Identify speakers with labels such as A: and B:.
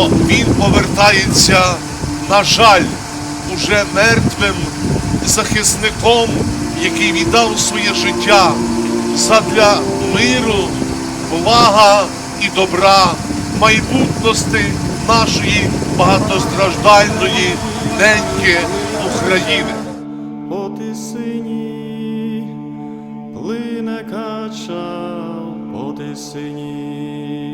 A: Він повертається, на жаль, уже мертвим захисником, який віддав своє життя задля миру, блага і добра, майбутності нашої багатостраждальної неньки України.
B: по тисині, плине кача по тисині.